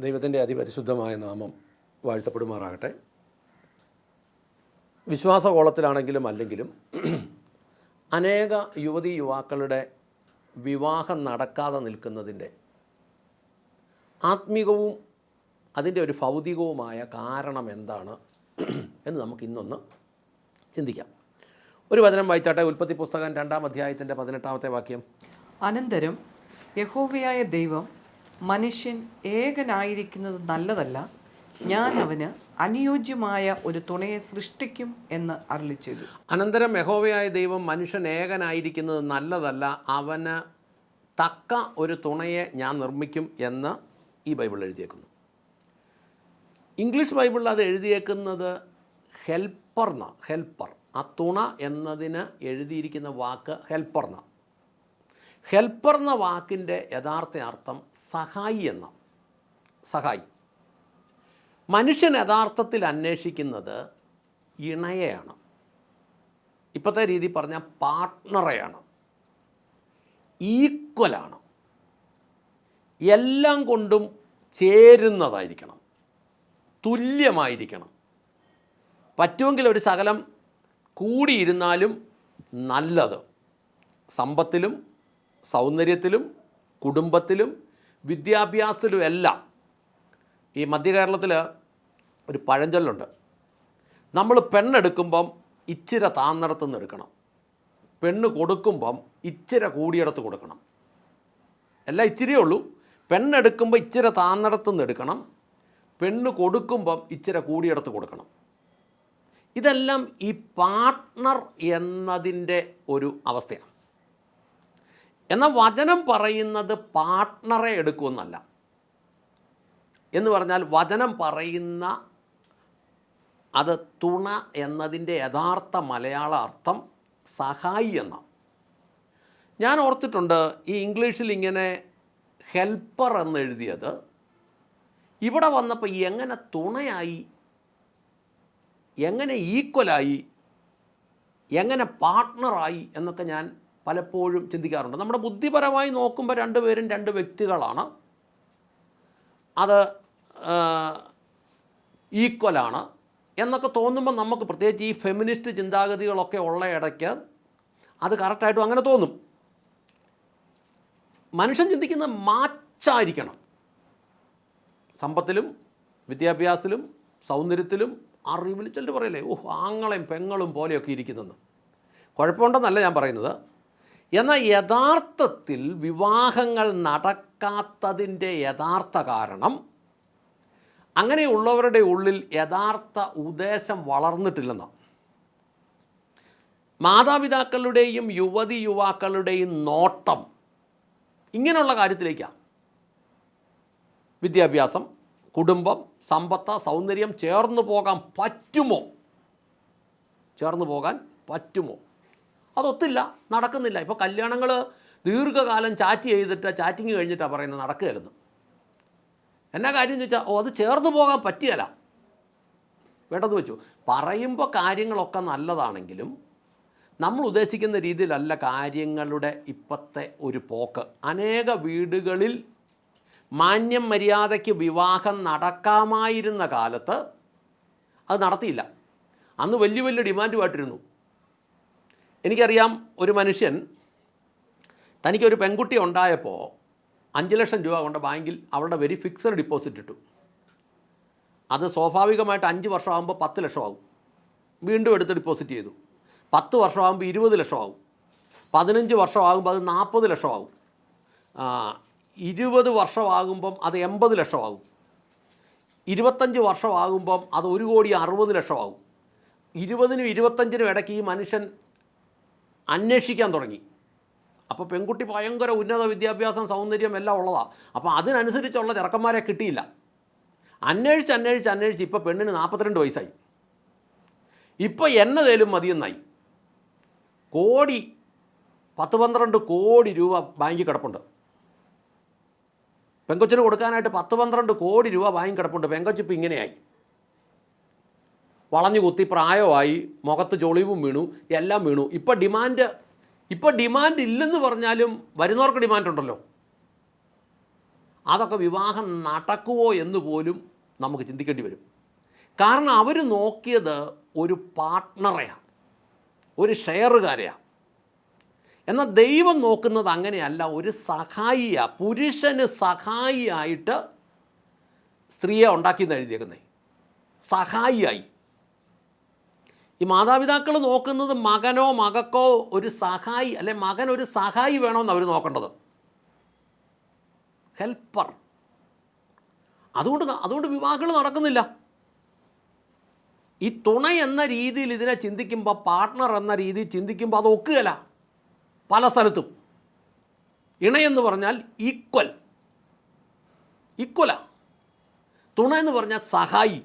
ദൈവത്തിന്റെ അതിപരിശുദ്ധമായ നാമം വാഴ്ത്തപ്പെടുമാറാകട്ടെ. വിശ്വാസകോളത്തിലാണെങ്കിലും അല്ലെങ്കിലും അനേക യുവതി യുവാക്കളുടെ വിവാഹം നടക്കാതെ നിൽക്കുന്നതിന്റെ ആത്മീകവും അതിന്റെ ഒരു ഭൗതികവുമായ കാരണം എന്താണ് എന്ന് നമുക്ക് ഇന്നൊന്ന് ചിന്തിക്കാം. ഒരു വചനം വായിച്ചാട്ടെ. ഉൽപ്പത്തി പുസ്തകം രണ്ടാം അധ്യായത്തിന്റെ പതിനെട്ടാമത്തെ വാക്യം. അനന്തരം യഹോവയായ ദൈവം മനുഷ്യൻ ഏകനായിരിക്കുന്നത് നല്ലതല്ല. ഞാൻ അവന് അനുയോജ്യമായ ഒരു തുണയെ സൃഷ്ടിക്കും എന്ന് അരുളി അനന്തരം യഹോവയായ ദൈവം മനുഷ്യൻ ഏകനായിരിക്കുന്നത് നല്ലതല്ല അവന് തക്ക ഒരു തുണയെ ഞാൻ നിർമ്മിക്കും എന്ന് ഈ ബൈബിൾ എഴുതിയേക്കുന്നു. ഇംഗ്ലീഷ് ബൈബിളിൽ അത് എഴുതിയേക്കുന്നത് ഹെൽപ്പർന്ന ഹെൽപ്പർ. ആ തുണ എന്നതിന് എഴുതിയിരിക്കുന്ന വാക്ക് ഹെൽപ്പർന്ന. ഹെൽപ്പർ എന്ന വാക്കിന്റെ യഥാർത്ഥ അർത്ഥം സഹായി എന്ന സഹായി. മനുഷ്യൻ യഥാർത്ഥത്തിൽ അന്വേഷിക്കുന്നത് ഇണയെയാണ് ഇപ്പോഴത്തെ രീതി പറഞ്ഞാൽ പാർട്ട്ണറെയാണ് ഈക്വലാണ്. എല്ലാം കൊണ്ടും ചേരുന്നതായിരിക്കണം. തുല്യമായിരിക്കണം. പറ്റുമെങ്കിൽ ഒരു ശകലം കൂടിയിരുന്നാലും നല്ലത്. സമ്പത്തിലും സൗന്ദര്യത്തിലും കുടുംബത്തിലും വിദ്യാഭ്യാസത്തിലും എല്ലാം ഈ മധ്യകേരളത്തിൽ ഒരു പഴഞ്ചൊല്ലുണ്ട്. നമ്മൾ പെണ്ണെടുക്കുമ്പം ഇച്ചിര താന്നിടത്തു നിന്ന് എടുക്കണം. പെണ്ണ് കൊടുക്കുമ്പം ഇച്ചിര കൂടിയിടത്ത് കൊടുക്കണം. എല്ലാം ഇച്ചിരിയേ ഉള്ളൂ. പെണ്ണെടുക്കുമ്പോൾ ഇച്ചിര താന്നിടത്തു നിന്ന് എടുക്കണം. പെണ്ണ് കൊടുക്കുമ്പം ഇച്ചിര കൂടിയിടത്ത് കൊടുക്കണം. ഇതെല്ലാം ഈ പാർട്ട്ണർ എന്നതിന്റെ ഒരു അവസ്ഥയാണ്. എന്നാൽ വചനം പറയുന്നത് പാർട്ട്ണറെ എടുക്കുമെന്നല്ല. എന്ന് പറഞ്ഞാൽ വചനം പറയുന്ന അത് തുണ എന്നതിന്റെ യഥാർത്ഥ മലയാള അർത്ഥം സഹായി എന്നാണ് ഞാൻ ഓർത്തിട്ടുണ്ട് ഈ ഇംഗ്ലീഷിൽ ഇങ്ങനെ ഹെൽപ്പർ എന്ന് എഴുതിയത്. ഇവിടെ വന്നപ്പോൾ എങ്ങനെ തുണയായി എങ്ങനെ ഈക്വലായി എങ്ങനെ പാർട്ട്ണറായി എന്നൊക്കെ ഞാൻ പലപ്പോഴും ചിന്തിക്കാറുണ്ട്. നമ്മുടെ ബുദ്ധിപരമായി നോക്കുമ്പോൾ രണ്ടുപേരും രണ്ട് വ്യക്തികളാണ്. അത് ഈക്വലാണ് എന്നൊക്കെ തോന്നുമ്പോൾ നമുക്ക് പ്രത്യേകിച്ച് ഈ ഫെമിനിസ്റ്റ് ചിന്താഗതികളൊക്കെ ഉള്ള ഇടയ്ക്ക് അത് കറക്റ്റായിട്ടും അങ്ങനെ തോന്നും. മനുഷ്യൻ ചിന്തിക്കുന്ന മാച്ചായിരിക്കണം. സമ്പത്തിലും വിദ്യാഭ്യാസത്തിലും സൗന്ദര്യത്തിലും അറിവിൽ ചിലർ പറയില്ലേ ഓഹ് ആങ്ങളെയും പെങ്ങളും പോലെയൊക്കെ ഇരിക്കുന്നെന്ന്. കുഴപ്പമുണ്ടെന്നല്ല ഞാൻ പറയുന്നത്. എന്നാൽ യഥാർത്ഥത്തിൽ വിവാഹങ്ങൾ നടക്കാത്തതിന്റെ യഥാർത്ഥ കാരണം അങ്ങനെയുള്ളവരുടെ ഉള്ളിൽ യഥാർത്ഥ ഉദ്ദേശം വളർന്നിട്ടില്ലെന്നാണ് മാതാപിതാക്കളുടെയും യുവതി യുവാക്കളുടെയും നോട്ടം ഇങ്ങനെയുള്ള കാര്യത്തിലേക്കാണ് വിദ്യാഭ്യാസം കുടുംബം സമ്പത്ത് സൗന്ദര്യം ചേർന്ന് പോകാൻ പറ്റുമോ? ചേർന്ന് പോകാൻ പറ്റുമോ? അതൊത്തില്ല നടക്കുന്നില്ല. ഇപ്പോൾ കല്യാണങ്ങൾ ദീർഘകാലം ചാറ്റ് ചെയ്തിട്ട് ചാറ്റിങ് കഴിഞ്ഞിട്ടാണ് പറയുന്നത് നടക്കുകയായിരുന്നു എന്നാ കാര്യം എന്ന് വെച്ചാൽ ഓ അത് ചേർന്ന് പോകാൻ പറ്റിയല്ല. വേണ്ടത് വെച്ചു. പറയുമ്പോൾ കാര്യങ്ങളൊക്കെ നല്ലതാണെങ്കിലും നമ്മൾ ഉദ്ദേശിക്കുന്ന രീതിയിലല്ല കാര്യങ്ങളുടെ ഇപ്പോഴത്തെ ഒരു പോക്ക്. അനേക വീടുകളിൽ മാന്യം മര്യാദയ്ക്ക് വിവാഹം നടക്കാമായിരുന്ന കാലത്ത് അത് നടത്തിയില്ല. അന്ന് വലിയ വലിയ ഡിമാൻഡുമായിട്ടിരുന്നു. എനിക്കറിയാം ഒരു മനുഷ്യൻ തനിക്കൊരു പെൺകുട്ടി ഉണ്ടായപ്പോൾ അഞ്ച് ലക്ഷം രൂപ കൊണ്ട് ബാങ്കിൽ അവളുടെ വെരി ഫിക്സഡ് ഡിപ്പോസിറ്റ് ഇട്ടു. അത് സ്വാഭാവികമായിട്ട് അഞ്ച് വർഷമാകുമ്പോൾ പത്ത് ലക്ഷമാകും. വീണ്ടും എടുത്ത് ഡിപ്പോസിറ്റ് ചെയ്തു. പത്ത് വർഷമാകുമ്പോൾ ഇരുപത് ലക്ഷമാകും. പതിനഞ്ച് വർഷമാകുമ്പോൾ അത് നാൽപ്പത് ലക്ഷമാകും. ഇരുപത് വർഷമാകുമ്പം അത് എൺപത് ലക്ഷമാകും. ഇരുപത്തഞ്ച് വർഷമാകുമ്പം അത് ഒരു കോടി അറുപത് ലക്ഷമാകും. ഇരുപതിനും ഇരുപത്തഞ്ചിനും ഇടയ്ക്ക് ഈ മനുഷ്യൻ അന്വേഷിക്കാൻ തുടങ്ങി. അപ്പോൾ പെൺകുട്ടി ഭയങ്കര ഉന്നത വിദ്യാഭ്യാസം സൗന്ദര്യം എല്ലാം ഉള്ളതാണ് അപ്പോൾ അതിനനുസരിച്ചുള്ള ചെറുക്കന്മാരെ കിട്ടിയില്ല. അന്വേഷിച്ച് അന്വേഷിച്ച് അന്വേഷിച്ച് ഇപ്പോൾ പെണ്ണിന് നാൽപ്പത്തിരണ്ട് വയസ്സായി. ഇപ്പോൾ എന്നതേലും മതിയെന്നായി. കോടി പത്ത് പന്ത്രണ്ട് കോടി രൂപ ബാങ്കിൽ കിടപ്പുണ്ട്. പെങ്കൊച്ചിന് കൊടുക്കാനായിട്ട് പത്ത് പന്ത്രണ്ട് കോടി രൂപ ബാങ്കിൽ കിടപ്പുണ്ട്. പെങ്കൊച്ചിപ്പോൾ ഇങ്ങനെയായി. വളഞ്ഞു കുത്തി പ്രായമായി മുഖത്ത് ചൊളിവും വീണു എല്ലാം വീണു. ഇപ്പം ഡിമാൻഡ് ഇപ്പം ഡിമാൻഡ് ഇല്ലെന്ന് പറഞ്ഞാലും വരുന്നവർക്ക് ഡിമാൻഡ് ഉണ്ടല്ലോ. അതൊക്കെ വിവാഹം നടക്കുമോ എന്ന് പോലും നമുക്ക് ചിന്തിക്കേണ്ടി വരും. കാരണം അവർ നോക്കിയത് ഒരു പാർട്ട്ണറെയാണ് ഒരു ഷെയറുകാരെയാണ് എന്നാൽ ദൈവം നോക്കുന്നത് അങ്ങനെയല്ല ഒരു സഹായിയാണ് പുരുഷന് സഹായിയായിട്ട് സ്ത്രീയെ ഉണ്ടാക്കിയെന്ന് എഴുതിയേക്കുന്നത് സഹായിയായി. ഈ മാതാപിതാക്കൾ നോക്കുന്നത് മകനോ മകക്കോ ഒരു സഹായി അല്ലെ മകൻ ഒരു സഹായി വേണമെന്ന് അവർ നോക്കേണ്ടത്. ഹെൽപ്പർ. അതുകൊണ്ട് അതുകൊണ്ട് വിവാഹങ്ങൾ നടക്കുന്നില്ല. ഈ തുണ എന്ന രീതിയിൽ ഇതിനെ ചിന്തിക്കുമ്പോൾ പാർട്ട്ണർ എന്ന രീതിയിൽ ചിന്തിക്കുമ്പോൾ അത് ഒക്കുകയല്ല. പല സ്ഥലത്തും. ഇണയെന്ന് പറഞ്ഞാൽ ഈക്വൽ ഈക്വലാ തുണ എന്ന് പറഞ്ഞാൽ സഹായി.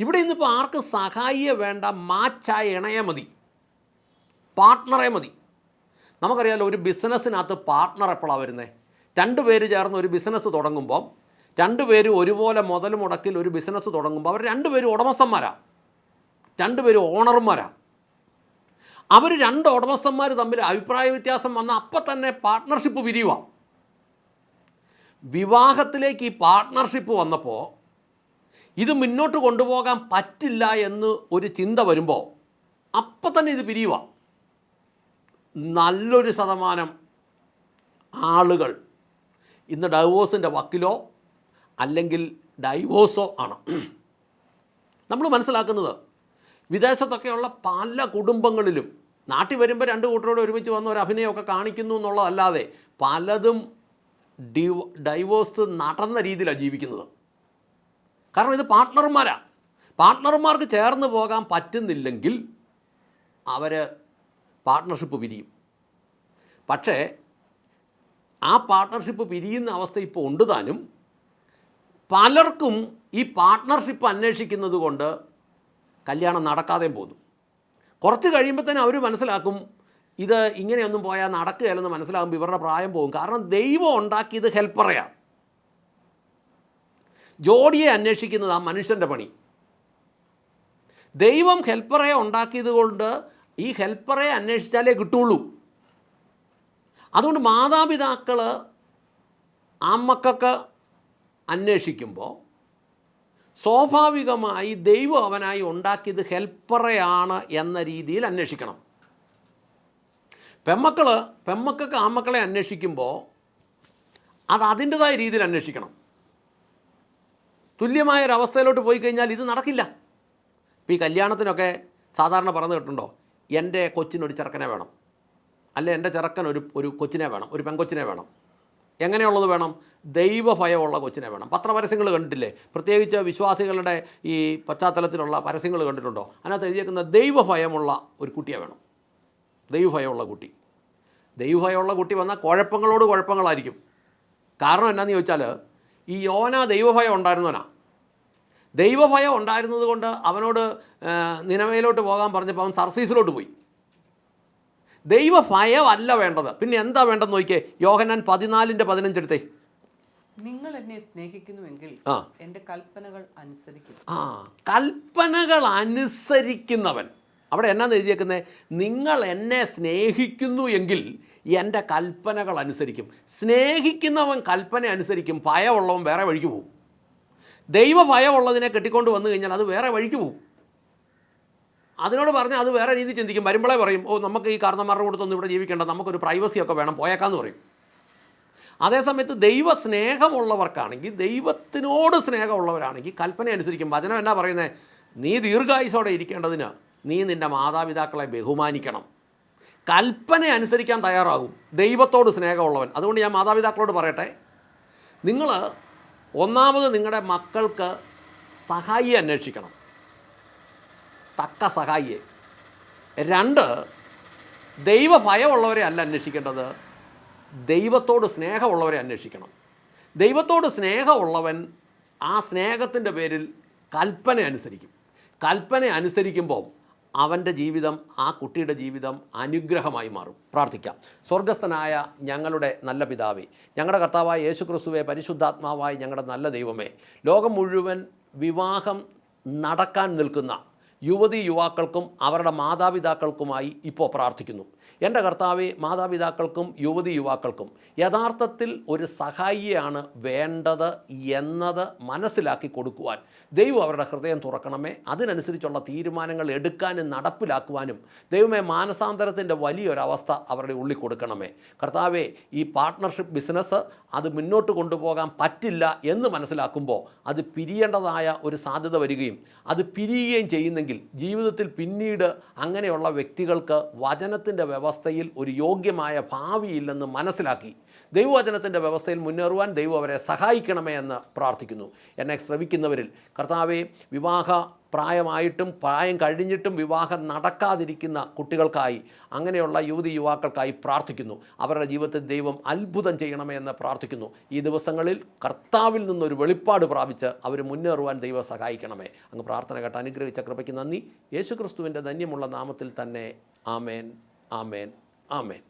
ഇവിടെ ഇന്നിപ്പോൾ ആർക്ക് സഹായിയെ വേണ്ട മാച്ചായ ഇണയെ മതി. പാർട്ട്ണറെ മതി. നമുക്കറിയാലോ ഒരു ബിസിനസ്സിനകത്ത് പാർട്ട്ണർ എപ്പോഴാണ് വരുന്നത് രണ്ട് പേര് ചേർന്ന് ഒരു ബിസിനസ് തുടങ്ങുമ്പോൾ രണ്ടുപേരും ഒരുപോലെ മുതൽ മുടക്കിൽ ഒരു ബിസിനസ് തുടങ്ങുമ്പോൾ അവർ രണ്ടുപേരും ഉടമസ്ഥന്മാരാണ് രണ്ടുപേരും ഓണർമാരാണ് അവർ രണ്ട് ഉടമസ്ഥന്മാർ തമ്മിൽ അഭിപ്രായ വ്യത്യാസം വന്ന അപ്പം തന്നെ പാർട്ട്ണർഷിപ്പ് പിരിയുവാം വിവാഹത്തിലേക്ക് ഈ പാർട്ട്ണർഷിപ്പ് വന്നപ്പോൾ ഇത് മുന്നോട്ട് കൊണ്ടുപോകാൻ പറ്റില്ല എന്ന് ഒരു ചിന്ത വരുമ്പോൾ അപ്പം തന്നെ ഇത് പിരിയുക നല്ലൊരു ശതമാനം ആളുകൾ ഇന്ന് ഡൈവോഴ്സിന്റെ വക്കിലോ അല്ലെങ്കിൽ ഡൈവോഴ്സോ ആണ്. നമ്മൾ മനസ്സിലാക്കുന്നത് വിദേശത്തൊക്കെയുള്ള പല കുടുംബങ്ങളിലും നാട്ടിൽ വരുമ്പോൾ രണ്ട് കൂട്ടരോട് ഒരുമിച്ച് വന്ന ഒരു അഭിനയമൊക്കെ കാണിക്കുന്നു എന്നുള്ളതല്ലാതെ പലതും ഡിവ ഡൈവോഴ്സ് നടന്ന രീതിയിലാണ് ജീവിക്കുന്നത്. കാരണം ഇത് പാർട്ട്ണർമാരാണ് പാർട്ട്ണർമാർക്ക് ചേർന്ന് പോകാൻ പറ്റുന്നില്ലെങ്കിൽ അവർ പാർട്ട്ണർഷിപ്പ് പിരിയും. പക്ഷേ ആ പാർട്ട്ണർഷിപ്പ് പിരിയുന്ന അവസ്ഥ ഇപ്പോൾ ഉണ്ട് താനും. പലർക്കും ഈ പാർട്ട്ണർഷിപ്പ് അന്വേഷിക്കുന്നത് കൊണ്ട് കല്യാണം നടക്കാതെയും പോകുന്നു. കുറച്ച് കഴിയുമ്പോൾ തന്നെ അവർ മനസ്സിലാക്കും ഇത് ഇങ്ങനെയൊന്നും പോയാൽ നടക്കുകയല്ലെന്ന് മനസ്സിലാകുമ്പോൾ ഇവരുടെ പ്രായം പോകും. കാരണം ദൈവം ഉണ്ടാക്കിയത് ഹെൽപ്പറയാണ് ജോഡിയെ അന്വേഷിക്കുന്നത് ആ മനുഷ്യന്റെ പണി. ദൈവം ഹെൽപ്പറെ ഉണ്ടാക്കിയത് കൊണ്ട് ഈ ഹെൽപ്പറെ അന്വേഷിച്ചാലേ കിട്ടുള്ളൂ. അതുകൊണ്ട് മാതാപിതാക്കൾ അമ്മക്കൊക്കെ അന്വേഷിക്കുമ്പോൾ സ്വാഭാവികമായി ദൈവം അവനായി ഉണ്ടാക്കിയത് ഹെൽപ്പറെയാണ് എന്ന രീതിയിൽ അന്വേഷിക്കണം. പെമ്മക്കൾ പെമ്മക്കൊക്കെ ആമ്മക്കളെ അന്വേഷിക്കുമ്പോൾ അത് അതിന്റെതായ രീതിയിൽ അന്വേഷിക്കണം. തുല്യമായ ഒരു ഒരവസ്ഥയിലോട്ട് പോയി കഴിഞ്ഞാൽ ഇത് നടക്കില്ല. ഇപ്പോൾ ഈ കല്യാണത്തിനൊക്കെ സാധാരണ പറഞ്ഞു കേട്ടിട്ടുണ്ടോ? എന്റെ കൊച്ചിനൊരു ചെറുക്കനെ വേണം. അല്ലെ എന്റെ ചെറുക്കൻ ഒരു ഒരു കൊച്ചിനെ വേണം ഒരു പെങ്കൊച്ചിനെ വേണം. എങ്ങനെയുള്ളത് വേണം? ദൈവഭയമുള്ള കൊച്ചിനെ വേണം. പത്രപരസ്യങ്ങൾ കണ്ടിട്ടില്ലേ? പ്രത്യേകിച്ച് വിശ്വാസികളുടെ ഈ പശ്ചാത്തലത്തിലുള്ള പരസ്യങ്ങൾ കണ്ടിട്ടുണ്ടോ? അതിനകത്ത് എഴുതിയേക്കുന്ന ദൈവഭയമുള്ള ഒരു കുട്ടിയെ വേണം. ദൈവഭയമുള്ള കുട്ടി. ദൈവഭയമുള്ള കുട്ടി വന്നാൽ കുഴപ്പങ്ങളോട് കുഴപ്പങ്ങളായിരിക്കും. കാരണം എന്നാന്ന് ചോദിച്ചാൽ ഈ യോന ദൈവഭയം ഉണ്ടായിരുന്നവനാ. ദൈവഭയം ഉണ്ടായിരുന്നത് കൊണ്ട് അവനോട് ആ, പോകാൻ പറഞ്ഞപ്പോൾ അവൻ സർസീസിലോട്ട് പോയി. ദൈവഭയമല്ല വേണ്ടത്. പിന്നെ എന്താ വേണ്ടെന്ന് നോക്കിയേ. യോഹന്നാൻ പതിനാലിന്റെ പതിനഞ്ചെടുത്തേ നിങ്ങൾ എന്നെ സ്നേഹിക്കുന്നുവെങ്കിൽ ആ. എന്റെ കൽപ്പനകൾ അനുസരിക്കും. ആ കൽപ്പനകൾ അനുസരിക്കുന്നവൻ. അവിടെ എന്നാന്ന് എഴുതിയേക്കുന്നത് നിങ്ങൾ എന്നെ സ്നേഹിക്കുന്നു എങ്കിൽ എന്റെ കൽപ്പനകൾ അനുസരിക്കും. സ്നേഹിക്കുന്നവൻ കൽപ്പന അനുസരിക്കും. ഭയമുള്ളവൻ വേറെ വഴിക്ക് പോകും ദൈവ ഭയമുള്ളതിനെ കെട്ടിക്കൊണ്ട് വന്നു കഴിഞ്ഞാൽ അത് വേറെ വഴിക്ക് പോകും അതിനോട് പറഞ്ഞാൽ അത് വേറെ രീതി ചിന്തിക്കും. വരുമ്പോഴേ പറയും ഓ നമുക്ക് ഈ കാരണന്മാരുടെ കൂട്ടത്തൊന്നും ഇവിടെ ജീവിക്കേണ്ട. നമുക്കൊരു പ്രൈവസി ഒക്കെ വേണം. പോയേക്കാന്ന് പറയും. അതേസമയത്ത് ദൈവ സ്നേഹമുള്ളവർക്കാണെങ്കിൽ ദൈവത്തിനോട് സ്നേഹമുള്ളവരാണെങ്കിൽ കൽപ്പന അനുസരിക്കും. വചനം എന്നാ പറയുന്നത് നീ ദീർഘായുസോടെ ഇരിക്കേണ്ടതിന് നീ നിന്റെ മാതാപിതാക്കളെ ബഹുമാനിക്കണം. കൽപ്പന അനുസരിക്കാൻ തയ്യാറാകും. ദൈവത്തോട് സ്നേഹമുള്ളവൻ. അതുകൊണ്ട് ഞാൻ മാതാപിതാക്കളോട് പറയട്ടെ. നിങ്ങൾ ഒന്നാമത് നിങ്ങളുടെ മക്കൾക്ക് സഹായിയെ അന്വേഷിക്കണം. തക്ക സഹായിയെ. രണ്ട് ദൈവഭയമുള്ളവരെ അല്ല അന്വേഷിക്കേണ്ടത്. ദൈവത്തോട് സ്നേഹമുള്ളവരെ അന്വേഷിക്കണം. ദൈവത്തോട് സ്നേഹമുള്ളവൻ ആ സ്നേഹത്തിന്റെ പേരിൽ കൽപ്പന അനുസരിക്കും. കൽപ്പന അനുസരിക്കുമ്പോൾ അവന്റെ ജീവിതം ആ കുട്ടിയുടെ ജീവിതം അനുഗ്രഹമായി മാറും. പ്രാർത്ഥിക്കാം. സ്വർഗസ്ഥനായ ഞങ്ങളുടെ നല്ല പിതാവേ ഞങ്ങളുടെ കർത്താവായ യേശു ക്രിസ്തുവെ പരിശുദ്ധാത്മാവായ ഞങ്ങളുടെ നല്ല ദൈവമേ ലോകം മുഴുവൻ വിവാഹം നടക്കാൻ നിൽക്കുന്ന യുവതി യുവാക്കൾക്കും അവരുടെ മാതാപിതാക്കൾക്കുമായി ഇപ്പോൾ പ്രാർത്ഥിക്കുന്നു. എന്റെ കർത്താവെ മാതാപിതാക്കൾക്കും യുവതി യുവാക്കൾക്കും യഥാർത്ഥത്തിൽ ഒരു സഹായിയാണ് വേണ്ടത് എന്നത് മനസ്സിലാക്കി കൊടുക്കുവാൻ. ദൈവം അവരുടെ ഹൃദയം തുറക്കണമേ. അതിനനുസരിച്ചുള്ള തീരുമാനങ്ങൾ എടുക്കാനും നടപ്പിലാക്കുവാനും ദൈവമേ മാനസാന്തരത്തിന്റെ വലിയൊരവസ്ഥ അവരുടെ ഉള്ളിൽ കൊടുക്കണമേ. കർത്താവെ ഈ പാർട്ട്ണർഷിപ്പ് ബിസിനസ് അത് മുന്നോട്ട് കൊണ്ടുപോകാൻ പറ്റില്ല എന്ന് മനസ്സിലാക്കുമ്പോൾ അത് പിരിയേണ്ടതായ ഒരു സാധ്യത വരികയും അത് പിരിയുകയും ചെയ്യുന്നെങ്കിൽ ജീവിതത്തിൽ പിന്നീട് അങ്ങനെയുള്ള വ്യക്തികൾക്ക് വചനത്തിന്റെ വ്യവസ്ഥയിൽ ഒരു യോഗ്യമായ ഭാവിയില്ലെന്ന് മനസ്സിലാക്കി. ദൈവവചനത്തിന്റെ വ്യവസ്ഥയിൽ മുന്നേറുവാൻ ദൈവം അവരെ സഹായിക്കണമേ എന്ന് പ്രാർത്ഥിക്കുന്നു. എന്നെ ശ്രമിക്കുന്നവരിൽ കർത്താവെ വിവാഹ പ്രായമായിട്ടും പ്രായം കഴിഞ്ഞിട്ടും വിവാഹം നടക്കാതിരിക്കുന്ന കുട്ടികൾക്കായി അങ്ങനെയുള്ള യുവതി യുവാക്കൾക്കായി പ്രാർത്ഥിക്കുന്നു. അവരുടെ ജീവിതത്തിൽ ദൈവം അത്ഭുതം ചെയ്യണമേ എന്ന് പ്രാർത്ഥിക്കുന്നു. ഈ ദിവസങ്ങളിൽ കർത്താവിൽ നിന്നൊരു വെളിപ്പാട് പ്രാപിച്ച് അവർ മുന്നേറുവാൻ ദൈവം സഹായിക്കണമേ. അങ്ങ് പ്രാർത്ഥന കേട്ട് അനുഗ്രഹിച്ച കൃപയ്ക്ക് നന്ദി. യേശുക്രിസ്തുവിന്റെ ധന്യമുള്ള നാമത്തിൽ തന്നെ ആമേൻ. ആമേൻ ആമേൻ